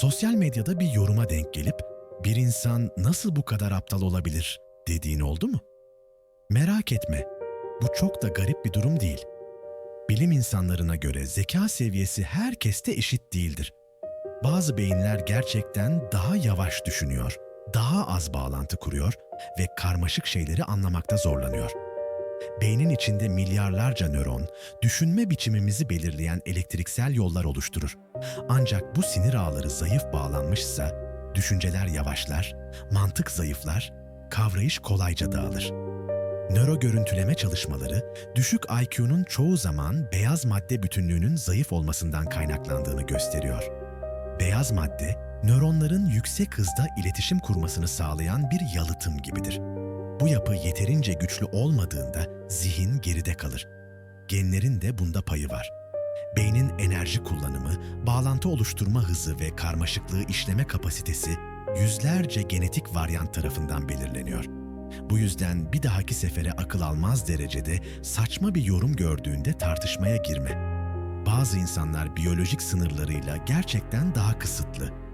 Sosyal medyada bir yoruma denk gelip bir insan nasıl bu kadar aptal olabilir dediğin oldu mu? Merak etme. Bu çok da garip bir durum değil. Bilim insanlarına göre zeka seviyesi herkeste eşit değildir. Bazı beyinler gerçekten daha yavaş düşünüyor, daha az bağlantı kuruyor ve karmaşık şeyleri anlamakta zorlanıyor. Beynin içinde milyarlarca nöron, düşünme biçimimizi belirleyen elektriksel yollar oluşturur. Ancak bu sinir ağları zayıf bağlanmışsa, düşünceler yavaşlar, mantık zayıflar, kavrayış kolayca dağılır. Nöro görüntüleme çalışmaları, düşük IQ'nun çoğu zaman beyaz madde bütünlüğünün zayıf olmasından kaynaklandığını gösteriyor. Beyaz madde, nöronların yüksek hızda iletişim kurmasını sağlayan bir yalıtım gibidir. Bu yapı yeterince güçlü olmadığında zihin geride kalır. Genlerin de bunda payı var. Beynin enerji kullanımı, bağlantı oluşturma hızı ve karmaşıklığı işleme kapasitesi yüzlerce genetik varyant tarafından belirleniyor. Bu yüzden bir dahaki sefere akıl almaz derecede saçma bir yorum gördüğünde tartışmaya girme. Bazı insanlar biyolojik sınırlarıyla gerçekten daha kısıtlı